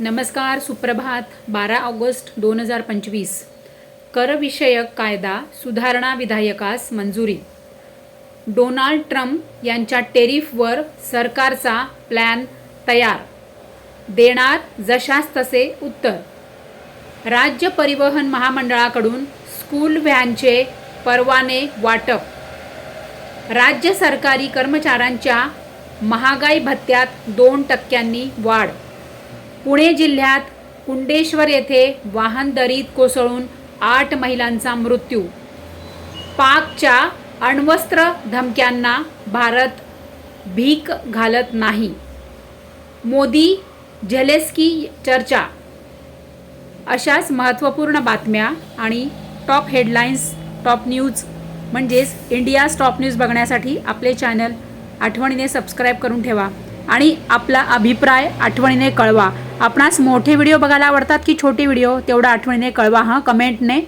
नमस्कार सुप्रभात. बारा ऑगस्ट दोन हजार पंचवीस. करविषयक कायदा सुधारणा विधायकास मंजुरी. डोनाल्ड ट्रम्प यांच्या टेरिफवर सरकारचा प्लॅन तयार. देणार जशास तसे उत्तर. राज्य परिवहन महामंडळाकडून स्कूल व्हॅनचे परवाने वाटप. राज्य सरकारी कर्मचाऱ्यांच्या महागाई भत्त्यात दोन टक्क्यांनी वाढ. पुणे जिल्ह्यात कुंडेश्वर येथे वाहन दरीत कोसळून आठ महिलांचा मृत्यू. पाकच्या अण्वस्त्र धमक्यांना भारत भीक घालत नाही. मोदी झेलेस्की चर्चा. अशाच महत्त्वपूर्ण बातम्या आणि टॉप हेडलाईन्स टॉप न्यूज म्हणजेच इंडियाज टॉप न्यूज बघण्यासाठी आपले चॅनल आठवणीने सबस्क्राईब करून ठेवा. आणि आपला अभिप्राय आठवणीने कळवा. आपणास मोठे व्हिडिओ बघायला आवडतात की छोटे व्हिडिओ तेवढा आठवणीने कळवा हां. कमेंटने